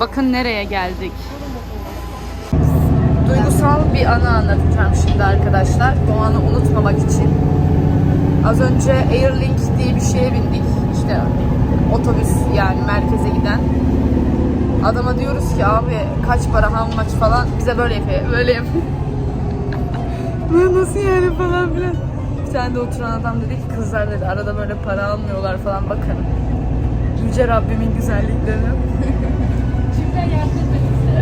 Bakın nereye geldik. Duygusal bir anı anlatacağım şimdi arkadaşlar. Bu anı unutmamak için. Az önce Airlink diye bir şeye bindik. İşte otobüs yani merkeze giden. Adama diyoruz ki abi kaç para how much falan bize böyle yapıyor. Böyle yapıyor. "Bu Nasıl yani falan filan. Bir tane de oturan adam dedi ki kızlar dedi arada böyle para almıyorlar falan bakın. Yüce Rabbimin güzellikleri.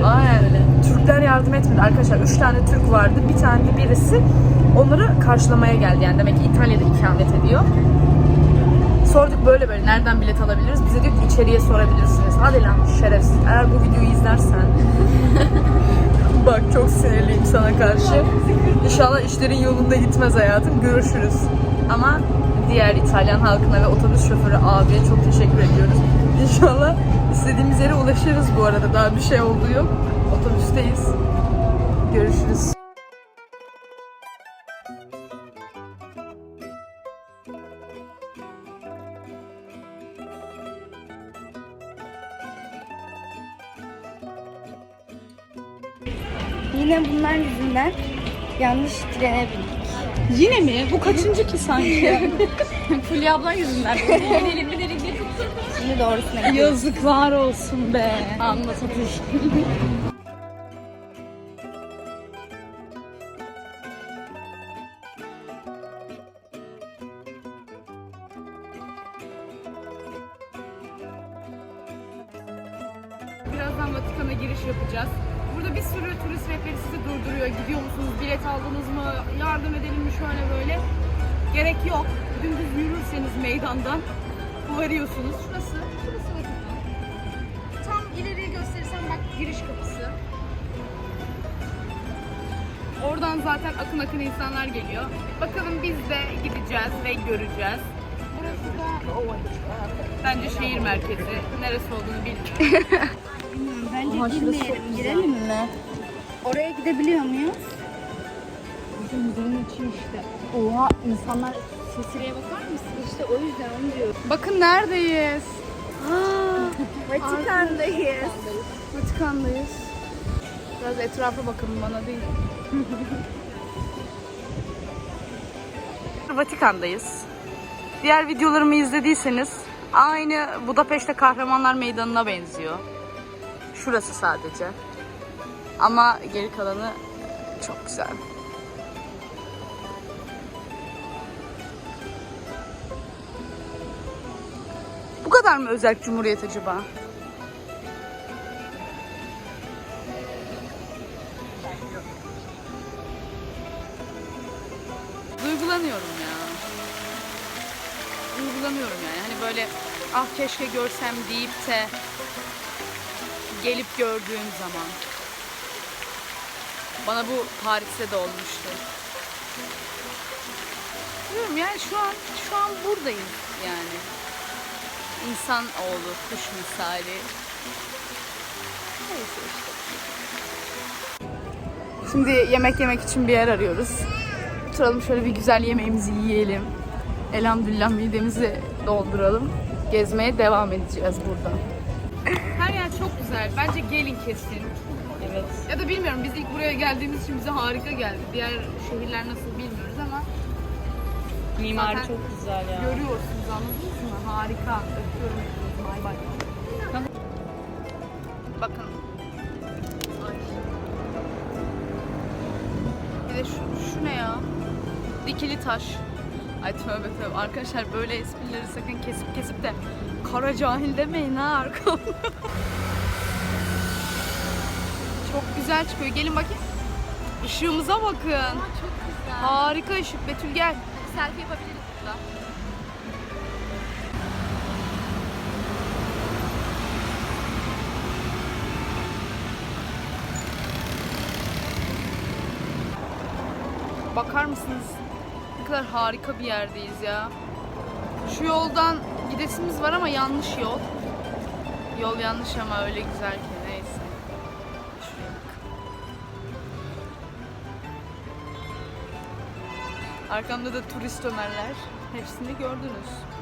Aynen. Türkler yardım etmedi arkadaşlar. Üç tane Türk vardı. Bir tane de birisi onları karşılamaya geldi. Yani demek ki İtalya'da ikamet ediyor. Sorduk böyle böyle nereden bilet alabiliriz? Bize diyor ki içeriye sorabilirsiniz. Hadi lan şerefsiz. Eğer bu videoyu izlersen Bak çok sinirliyim sana karşı. İnşallah işlerin yolunda gitmez hayatım. Görüşürüz. Ama diğer İtalyan halkına ve otobüs şoförü abiye çok teşekkür ediyoruz. İnşallah istediğimiz yere ulaşırız bu arada. Daha bir şey olduğu yok. Otobüsteyiz. Görüşürüz. Yine bunlar yüzünden yanlış trene bindik. Yine mi? Bu kaçıncı ki sanki? Fulya ablan yüzünden. Gidelim bir derin Şimdi doğrusuna. Yazıklar olsun be. Anla Gerek yok. Dümdüz yürürseniz meydandan varıyorsunuz. Şurası, şurası Vatikan. Tam ileriye gösterirsem bak giriş kapısı. Oradan zaten akın akın insanlar geliyor. Bakalım biz de gideceğiz ve göreceğiz. Burası da bence şehir merkezi. Neresi olduğunu bilmiyorum. Bilmiyorum, Bence girmeyelim. Girelim mi? Oraya gidebiliyor muyuz? Oha insanlar sesireye bakar mısın? İşte o yüzden onu diyorum. Bakın neredeyiz? Vatikan'dayız. Vatikan'dayız. Biraz etrafa bakın bana değil. Vatikan'dayız. Diğer videolarımı izlediyseniz aynı Budapeşte Kahramanlar Meydanı'na benziyor. Şurası sadece. Ama geri kalanı çok güzel. Kadar mı özel Cumhuriyet acaba? Duygulanıyorum ya. Duygulanıyorum yani. Hani böyle ah keşke görsem deyip de gelip gördüğüm zaman. Bana bu Paris'te de olmuştu. Bilmiyorum yani şu an şu an buradayım yani. İnsan oğlu, kuş misali. Neyse işte. Şimdi yemek yemek için bir yer arıyoruz. Oturalım şöyle bir güzel yemeğimizi yiyelim. Elhamdülillah midemizi dolduralım. Gezmeye devam edeceğiz burada. Her yer çok güzel. Bence gelin kesin. Evet. Ya da bilmiyorum biz ilk buraya geldiğimiz için bize harika geldi. Diğer şehirler nasıl bilmiyoruz ama Mimari Zaten çok güzel ya. görüyorsunuz anladınız mı? Harika. Öpüyorum hepinizi. Bay bay. Bakın. Ay. Bir de şu, şu ne ya? Dikili taş. Ay tövbe tövbe. Arkadaşlar böyle esprileri sakın kesip kesip de kara cahil demeyin ha arkamda. Çok güzel çıkıyor. Gelin bakayım. Işığımıza bakın. Çok güzel. Harika ışık. Betül gel. Selfie yapabiliriz burada. Bakar mısınız? Ne kadar harika bir yerdeyiz ya. Şu yoldan gidesimiz var ama yanlış yol. Yol yanlış ama öyle güzel ki Arkamda da turist ömerler. Hepsini gördünüz.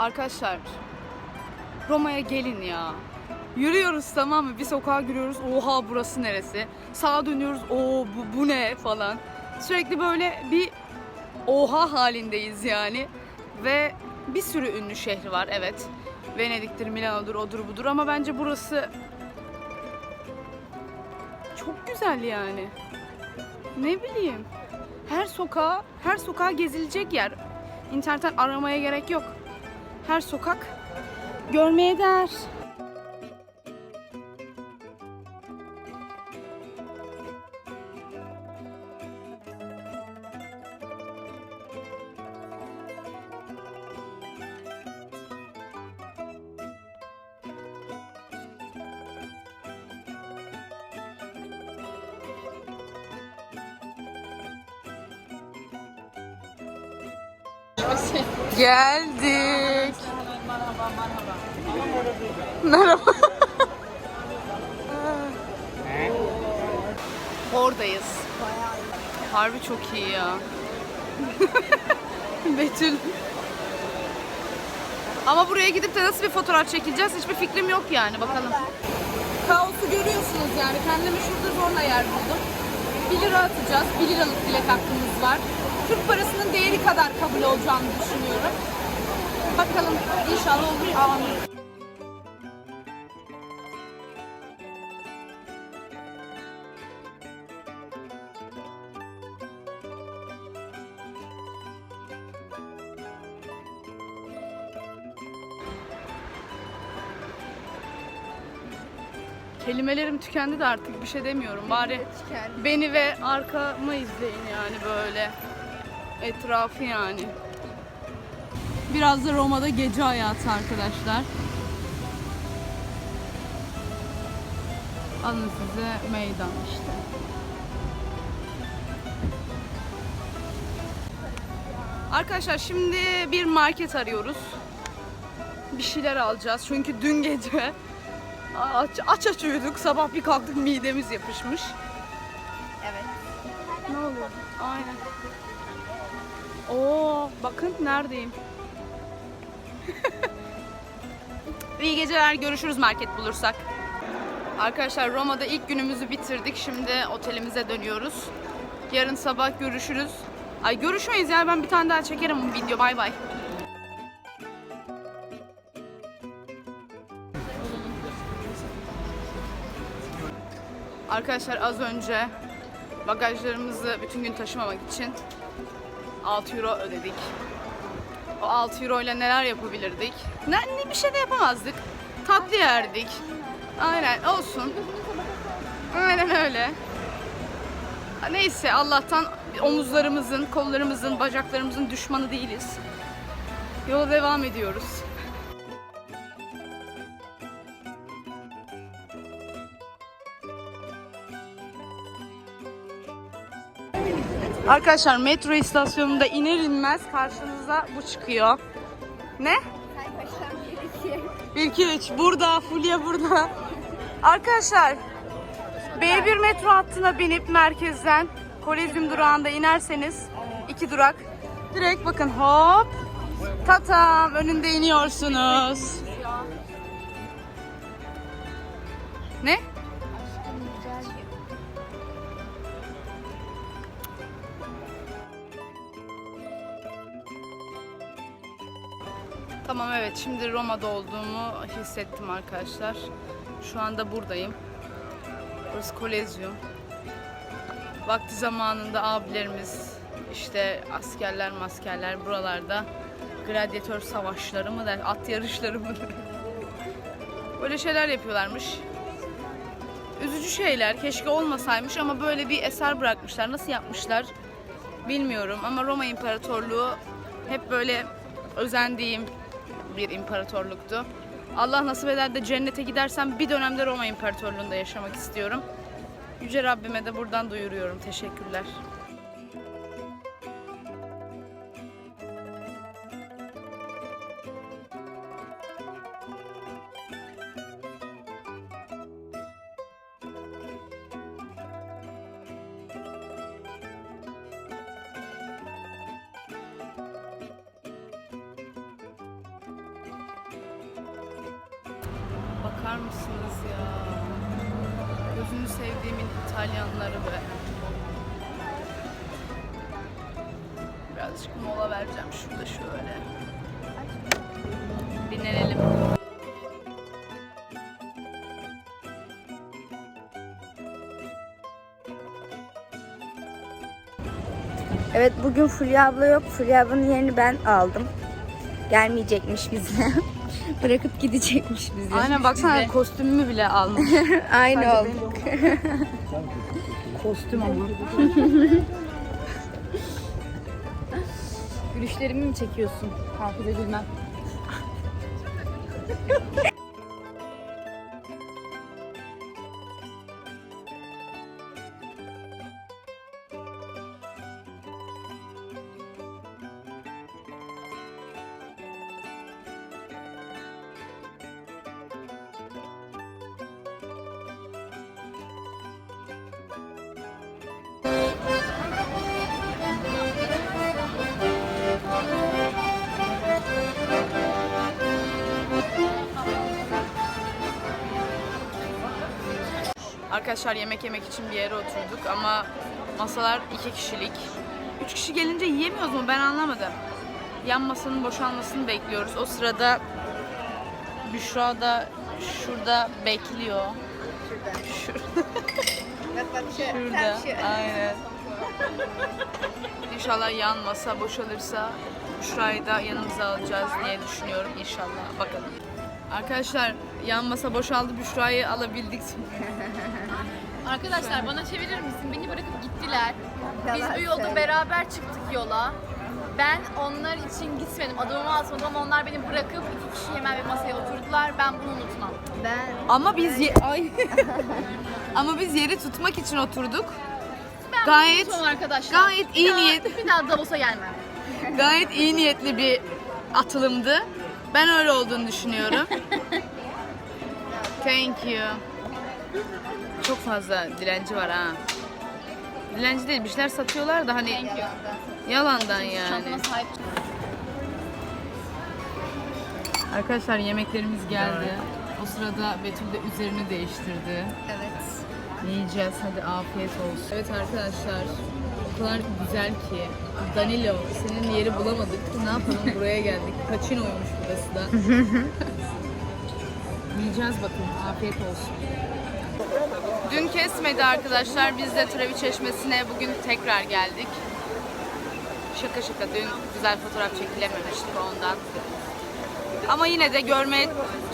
Arkadaşlar Roma'ya gelin ya. Yürüyoruz tamam mı? Bir sokağa giriyoruz. Oha burası neresi? Sağa dönüyoruz. Oo bu, bu ne falan. Sürekli böyle bir oha halindeyiz yani. Ve bir sürü ünlü şehri var evet. Venedik'tir, Milano'dur, odur budur ama bence burası çok güzel yani. Ne bileyim. Her sokağa, her sokağa gezilecek yer. İnternetten aramaya gerek yok. Her sokak görmeye değer. Geldik. Merhaba. Oradayız. Harbi çok iyi ya. Betül. Ama buraya gidip de nasıl bir fotoğraf çekileceğiz hiçbir fikrim yok yani bakalım. Kaosu görüyorsunuz yani. Kendime şurada zorla yer buldum. 1 lira atacağız. 1 liralık bilet hakkımız var. Türk parasının değeri kadar kabul olacağını düşünüyorum. Bakalım inşallah olur. Amin. Kelimelerim tükendi de artık bir şey demiyorum. Bari beni ve arkamı izleyin yani böyle. Etrafı yani. Biraz da Roma'da gece hayatı arkadaşlar. Alın size meydan işte. Arkadaşlar şimdi bir market arıyoruz. Bir şeyler alacağız çünkü dün gece aç aç, aç uyuduk. Sabah bir kalktık midemiz yapışmış. Evet. Ne oluyor? Aynen. Oo, bakın neredeyim. İyi geceler. Görüşürüz market bulursak. Arkadaşlar Roma'da ilk günümüzü bitirdik. Şimdi otelimize dönüyoruz. Yarın sabah görüşürüz. Ay görüşmeyiz ya. Ben bir tane daha çekerim bu video. Bay bay. Arkadaşlar az önce bagajlarımızı bütün gün taşımamak için 6 euro ödedik. O 6 euro ile neler yapabilirdik? Ne, ne bir şey de yapamazdık. Tatlı yerdik. Aynen olsun. Aynen öyle. Neyse Allah'tan omuzlarımızın, kollarımızın, bacaklarımızın düşmanı değiliz. Yola devam ediyoruz. Arkadaşlar metro istasyonunda iner inmez karşınıza bu çıkıyor. Ne? 1 2 3 burada Fulya burada. Arkadaşlar B1 metro hattına binip merkezden Kolezyum durağında inerseniz iki durak direkt bakın hop tatam önünde iniyorsunuz. Ne? Tamam evet şimdi Roma'da olduğumu hissettim arkadaşlar. Şu anda buradayım. Burası Kolezyum. Vakti zamanında abilerimiz işte askerler maskerler buralarda gladyatör savaşları mı der, at yarışları mı. Böyle şeyler yapıyorlarmış. Üzücü şeyler. Keşke olmasaymış ama böyle bir eser bırakmışlar. Nasıl yapmışlar bilmiyorum ama Roma İmparatorluğu hep böyle özendiğim bir imparatorluktu. Allah nasip eder de cennete gidersem bir dönemde Roma İmparatorluğu'nda yaşamak istiyorum. Yüce Rabbime de buradan duyuruyorum. Teşekkürler. Bakar mısınız ya? Gözünü sevdiğimin İtalyanları be. Birazcık mola vereceğim şurada şöyle. Dinlenelim. Evet bugün Fulya abla yok. Fulya ablanın yerini ben aldım. Gelmeyecekmiş bize. Bırakıp gidecekmiş bizi. Aynen baksana kostümümü bile almış. Aynı oldu. Kostüm ama. Gülüşlerimi mi çekiyorsun? Hafıza gülmem. Arkadaşlar yemek yemek için bir yere oturduk ama masalar iki kişilik. Üç kişi gelince yiyemiyoruz mu ben anlamadım. Yan masanın boşalmasını bekliyoruz. O sırada Büşra da şurada bekliyor. Şurada. Şurada. Aynen. İnşallah yan masa boşalırsa Büşra'yı da yanımıza alacağız diye düşünüyorum inşallah. Bakalım. Arkadaşlar yan masa boşaldı Büşra'yı alabildik. Arkadaşlar bana çevirir misin? Beni bırakıp gittiler. Biz bu yolda söyle. beraber çıktık yola. Ben onlar için gitmedim. Adımımı atmadım ama onlar beni bırakıp iki kişi hemen bir masaya oturdular. Ben bunu unutmam. Ben Ama biz ye- Ay. Ama biz yeri tutmak için oturduk. Ben Gayet- unutmam arkadaşlar. gayet iyi Bir daha- niyet. Bir daha Davos'a gelmem. Gayet iyi niyetli bir atılımdı. Ben öyle olduğunu düşünüyorum. Thank you. Çok fazla dilenci var ha. Dilenci değil bir şeyler satıyorlar da hani yalandan yani. Arkadaşlar yemeklerimiz geldi. O sırada Betül de üzerini değiştirdi. evet. Yiyeceğiz. Hadi afiyet olsun. Evet arkadaşlar. O kadar güzel ki. Danilo senin yeri bulamadık. Ne yapalım buraya geldik. Kaçinoymuş burası da. Yiyeceğiz bakın. Afiyet olsun. Dün kesmedi arkadaşlar. Biz de Trevi Çeşmesi'ne bugün tekrar geldik. Şaka şaka dün güzel fotoğraf çekilememiştik ondan. Ama yine de görmeye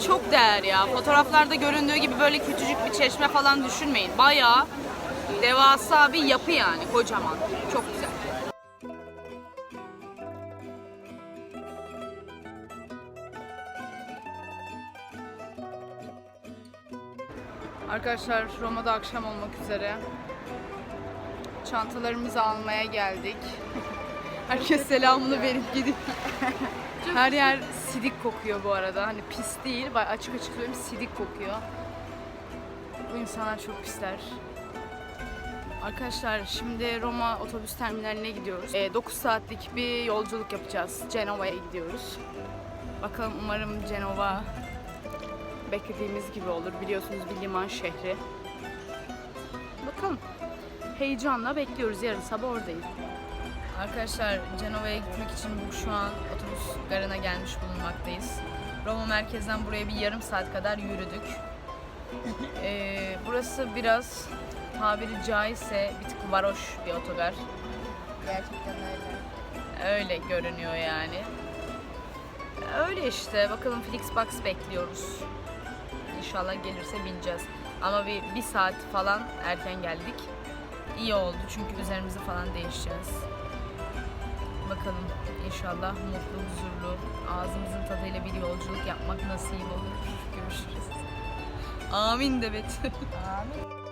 çok değer ya. Fotoğraflarda göründüğü gibi böyle küçücük bir çeşme falan düşünmeyin. Bayağı devasa bir yapı yani kocaman. Çok güzel. Arkadaşlar Roma'da akşam olmak üzere. Çantalarımızı almaya geldik. Herkes selamını verip gidiyor. Her yer sidik kokuyor bu arada. Hani pis değil, açık açık söyleyeyim sidik kokuyor. Bu insanlar çok pisler. Arkadaşlar şimdi Roma otobüs terminaline gidiyoruz. 9 saatlik bir yolculuk yapacağız. Cenova'ya gidiyoruz. Bakalım umarım Cenova beklediğimiz gibi olur. Biliyorsunuz bir liman şehri. Bakalım. Heyecanla bekliyoruz. Yarın sabah oradayız. Arkadaşlar Cenova'ya gitmek için bu şu an otobüs garına gelmiş bulunmaktayız. Roma merkezden buraya bir yarım saat kadar yürüdük. Ee, burası biraz tabiri caizse bir tık varoş bir otogar. Gerçekten öyle. Öyle görünüyor yani. Öyle işte. Bakalım Flixbox bekliyoruz. İnşallah gelirse bineceğiz. Ama bir, bir saat falan erken geldik. İyi oldu çünkü üzerimizi falan değişeceğiz. Bakalım inşallah mutlu, huzurlu, ağzımızın tadıyla bir yolculuk yapmak nasip olur. Görüşürüz. Amin de Betül. Amin.